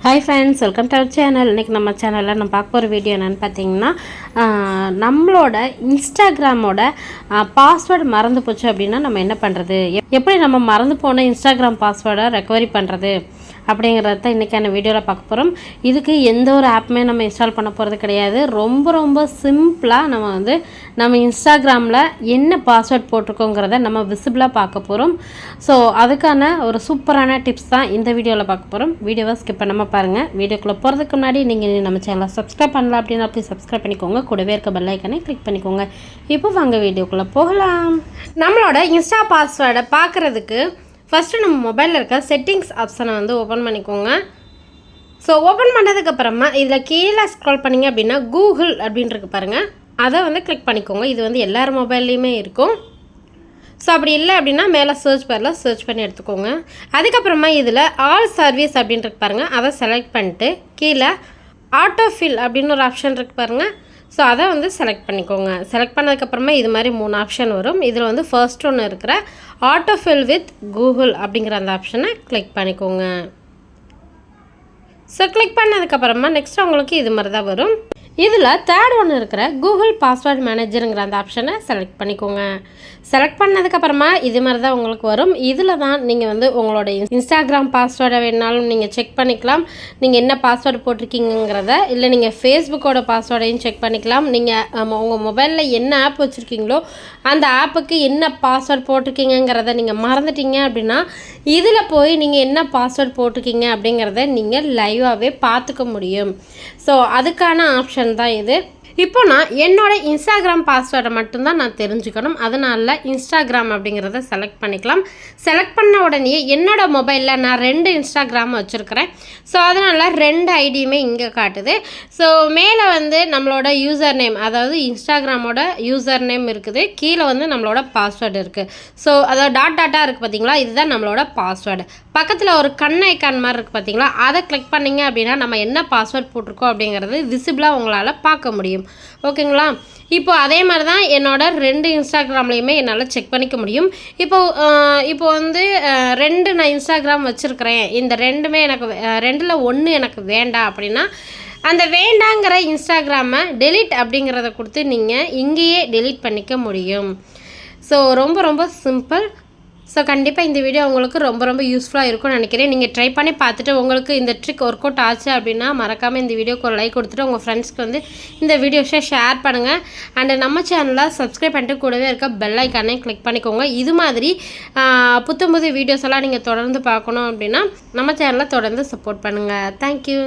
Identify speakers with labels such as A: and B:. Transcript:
A: Hi friends welcome to our channel இன்றைக்கி நம்ம சேனலில் நம்ம பார்க்க போகிற வீடியோ என்னென்னு பார்த்தீங்கன்னா ஆஹ், நம்மளோட இன்ஸ்டாகிராமோட பாஸ்வேர்டு மறந்து போச்சு அப்படின்னா நம்ம என்ன பண்ணுறது எப்படி நம்ம மறந்து போன இன்ஸ்டாகிராம் பாஸ்வேர்டை ரெக்கவரி பண்ணுறது அப்படிங்கிறத தான் இன்றைக்கான வீடியோவில் பார்க்க போகிறோம் இதுக்கு எந்த ஒரு ஆப்புமே நம்ம இன்ஸ்டால் பண்ண போகிறது கிடையாது. ரொம்ப ரொம்ப சிம்பிளாக நம்ம வந்து நம்ம இன்ஸ்டாகிராமில் என்ன பாஸ்வேர்ட் போட்டிருக்கோங்கிறத நம்ம விசிபிளாக பார்க்க போகிறோம் ஸோ அதுக்கான ஒரு சூப்பரான டிப்ஸ் தான் இந்த வீடியோவில் பார்க்க போகிறோம் வீடியோவை ஸ்கிப் பண்ணாமல் பாருங்கள் வீடியோக்குள்ளே போகிறதுக்கு முன்னாடி நீங்கள் நம்ம சேனலை சப்ஸ்கிரைப் பண்ணலாம் அப்படின்னா அப்படி சப்ஸ்கிரைப் பண்ணிக்கோங்க. கூடவே இருக்க பெல் கிளிக் பண்ணிக்கோங்க. இப்போ வாங்க வீடியோக்குள்ளே போகலாம். நம்மளோட இன்ஸ்டா பாஸ்வேர்டை பார்க்குறதுக்கு ஃபஸ்ட்டு நம்ம மொபைலில் இருக்க செட்டிங்ஸ் ஆப்ஷனை வந்து ஓப்பன் பண்ணிக்கோங்க. ஸோ ஓப்பன் பண்ணதுக்கப்புறமா இதில் கீழே ஸ்க்ரால் பண்ணிங்க அப்படின்னா கூகுள் அப்படின்னு இருக்கு பாருங்கள் அதை வந்து கிளிக் பண்ணிக்கோங்க. இது வந்து எல்லார் மொபைல்லையுமே இருக்கும். ஸோ அப்படி இல்லை அப்படின்னா மேலே சர்ச் பாரில் சர்ச் பண்ணி எடுத்துக்கோங்க. அதுக்கப்புறமா இதில் ஆல் சர்வீஸ் அப்படின்ட்டு பாருங்கள் அதை செலக்ட் பண்ணிட்டு கீழே ஆட்டோஃபில் அப்படின்னு ஒரு ஆப்ஷன் இருக்கு பாருங்கள் ஸோ அதை வந்து செலக்ட் பண்ணிக்கோங்க. செலக்ட் பண்ணதுக்கப்புறமா இது மாதிரி மூணு ஆப்ஷன் வரும். இதில் வந்து ஃபர்ஸ்ட் ஒன்று இருக்கிற ஆட்டோஃபில் வித் கூகுள் அப்படிங்கிற அந்த ஆப்ஷனை கிளிக் பண்ணிக்கோங்க. ஸோ கிளிக் பண்ணதுக்கப்புறமா நெக்ஸ்ட் உங்களுக்கு இது மாதிரி தான் வரும். இதில் தேர்ட் ஒன்று இருக்கிற கூகுள் பாஸ்வேர்ட் மேனேஜருங்கிற அந்த ஆப்ஷனை செலக்ட் பண்ணிக்கோங்க. செலக்ட் பண்ணதுக்கப்புறமா இது மாதிரி தான் உங்களுக்கு வரும். இதில் தான் நீங்கள் வந்து உங்களோட இன்ஸ்டாகிராம் பாஸ்வேர்டை வேணாலும் நீங்கள் செக் பண்ணிக்கலாம். நீங்கள் என்ன பாஸ்வேர்டு போட்டிருக்கீங்கிறத இல்லை நீங்கள் ஃபேஸ்புக்கோட பாஸ்வேர்டையும் செக் பண்ணிக்கலாம். நீங்கள் உங்கள் மொபைலில் என்ன ஆப் வச்சுருக்கீங்களோ அந்த ஆப்புக்கு என்ன பாஸ்வேர்டு போட்டிருக்கீங்கங்கிறத நீங்கள் மறந்துட்டீங்க அப்படின்னா இதில் போய் நீங்கள் என்ன பாஸ்வேர்ட் போட்டிருக்கீங்க அப்படிங்கிறத நீங்கள் லைவாகவே பார்த்துக்க முடியும். ஸோ அதுக்கான ஆப்ஷன் தான் இது. இப்போ நான் என்னோட இன்ஸ்டாகிராம் பாஸ்வேர்டை மட்டும்தான் நான் தெரிஞ்சுக்கணும். அதனால இன்ஸ்டாகிராம் அப்படிங்கிறத செலக்ட் பண்ணிக்கலாம். செலக்ட் பண்ண உடனே என்னோட மொபைலில் நான் ரெண்டு இன்ஸ்டாகிராம் வச்சுருக்கிறேன். ஸோ அதனால் ரெண்டு ஐடியுமே இங்கே காட்டுது. ஸோ மேலே வந்து நம்மளோட யூசர் நேம் அதாவது இன்ஸ்டாகிராமோட யூசர் நேம் இருக்குது. கீழே வந்து நம்மளோட பாஸ்வேர்டு இருக்குது ஸோ அதாவது டாட் டாட்டாக இருக்குது பார்த்தீங்களா இதுதான் நம்மளோட பாஸ்வேர்டு பக்கத்தில் ஒரு கண் ஐக்கான் மாதிரி இருக்குது பார்த்தீங்களா அதை கிளிக் பண்ணீங்க அப்படின்னா நம்ம என்ன பாஸ்வேர்ட் போட்டிருக்கோம் அப்படிங்கிறது விசிபிளாக உங்களால் பார்க்க முடியும். ஓகேங்களா? இப்போ அதே மாதிரி தான் என்னோடய ரெண்டு இன்ஸ்டாகிராம்லேயுமே என்னால் செக் பண்ணிக்க முடியும். இப்போ இப்போ வந்து ரெண்டு நான் இன்ஸ்டாகிராம் வச்சுருக்கிறேன். இந்த ரெண்டுமே எனக்கு ரெண்டில் ஒன்று எனக்கு வேண்டாம் அப்படின்னா அந்த வேண்டாங்கிற இன்ஸ்டாகிராமை டெலிட் அப்படிங்கிறத கொடுத்து நீங்கள் இங்கேயே டெலீட் பண்ணிக்க முடியும். ஸோ ரொம்ப ரொம்ப சிம்பிள் ஸோ கண்டிப்பாக இந்த வீடியோ உங்களுக்கு ரொம்ப ரொம்ப யூஸ்ஃபுல்லாக இருக்கும்னு நினைக்கிறேன். நீங்கள் ட்ரை பண்ணி பார்த்துட்டு உங்களுக்கு இந்த ட்ரிக் ஒர்க் அவுட் ஆச்சு அப்படின்னா மறக்காமல் இந்த வீடியோக்கு ஒரு லைக் கொடுத்துட்டு உங்கள் ஃப்ரெண்ட்ஸ்க்கு வந்து இந்த வீடியோஸை ஷேர் பண்ணுங்கள் அண்டு நம்ம சேனலை சப்ஸ்கிரைப் பண்ணிட்டு கூடவே இருக்க பெல் ஐக்கானே கிளிக் பண்ணிக்கோங்க. இது மாதிரி புத்தம் புது வீடியோஸ் எல்லாம் நீங்கள் தொடர்ந்து பார்க்கணும் அப்படின்னா நம்ம சேனலை தொடர்ந்து சப்போர்ட் பண்ணுங்கள் தேங்க்யூ